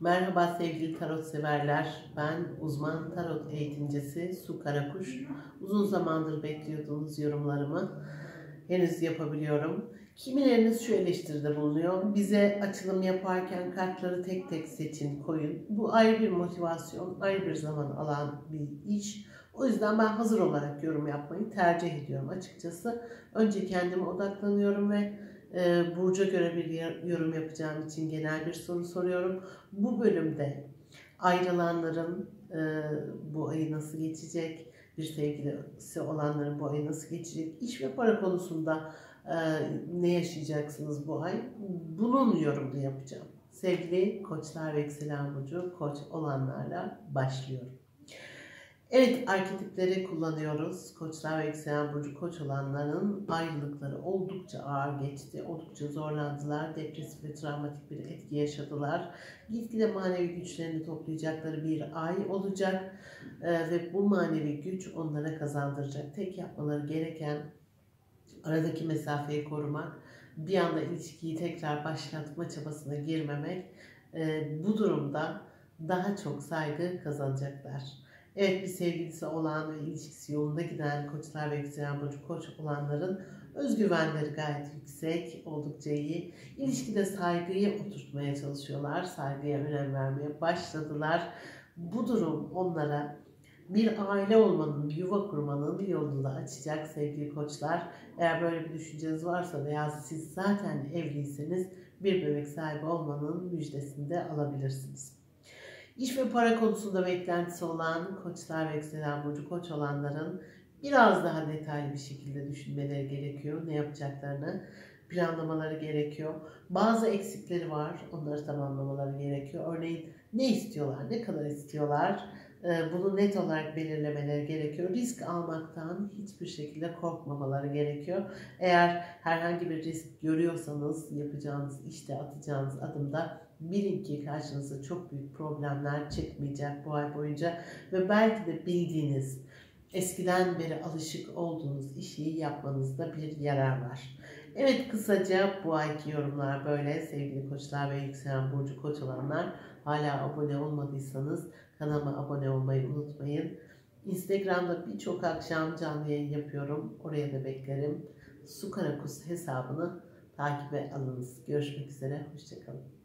Merhaba sevgili tarot severler. Ben uzman tarot eğitimcisi Su Karakuş. Uzun zamandır bekliyordunuz yorumlarımı. Henüz yapabiliyorum. Kimileriniz şu eleştiride bulunuyor. Bize açılım yaparken kartları tek tek seçin, koyun. Bu ayrı bir motivasyon, ayrı bir zaman alan bir iş. O yüzden ben hazır olarak yorum yapmayı tercih ediyorum açıkçası. Önce kendime odaklanıyorum ve e, Burcu'ya göre bir yorum yapacağım için genel bir soru soruyorum. Bu bölümde ayrılanların e, bu ayı nasıl geçecek, bir sevgilisi olanların bu ayı nasıl geçecek, iş ve para konusunda e, ne yaşayacaksınız bu ay, bunun yorumunu yapacağım. Sevgili koçlar ve yükselen burcu koç olanlarla başlıyorum. Evet arketipleri kullanıyoruz. Koçlar ve yükselen burcu koç olanların ayrılıkları oldukça ağır geçti. Oldukça zorlandılar. Depresif ve travmatik bir etki yaşadılar. Gitgide manevi güçlerini toplayacakları bir ay olacak. Ee, ve bu manevi güç onlara kazandıracak. Tek yapmaları gereken aradaki mesafeyi korumak. Bir anda ilişkiyi tekrar başlatma çabasına girmemek. Ee, bu durumda daha çok saygı kazanacaklar. Evet bir sevgilisi olan ve ilişkisi yolunda giden koçlar ve yükselen burcu koç olanların özgüvenleri gayet yüksek, oldukça iyi. İlişkide saygıyı oturtmaya çalışıyorlar, saygıya önem vermeye başladılar. Bu durum onlara bir aile olmanın, yuva kurmanın yolunu da açacak sevgili koçlar. Eğer böyle bir düşünceniz varsa veya siz zaten evliyseniz bir bebek sahibi olmanın müjdesini de alabilirsiniz. İş ve para konusunda beklentisi olan koçlar ve yükselen burcu koç olanların biraz daha detaylı bir şekilde düşünmeleri gerekiyor. Ne yapacaklarını planlamaları gerekiyor. Bazı eksikleri var. Onları tamamlamaları gerekiyor. Örneğin ne istiyorlar, ne kadar istiyorlar bunu net olarak belirlemeleri gerekiyor. Risk almaktan hiçbir şekilde korkmamaları gerekiyor. Eğer herhangi bir risk görüyorsanız yapacağınız işte atacağınız adımda bilin ki karşınıza çok büyük problemler çıkmayacak bu ay boyunca ve belki de bildiğiniz eskiden beri alışık olduğunuz işi yapmanızda bir yarar var. Evet kısaca bu ayki yorumlar böyle sevgili koçlar ve yükselen burcu koç olanlar hala abone olmadıysanız kanalıma abone olmayı unutmayın. Instagram'da birçok akşam canlı yayın yapıyorum. Oraya da beklerim. Su Karakus hesabını takibe alınız. Görüşmek üzere. Hoşçakalın.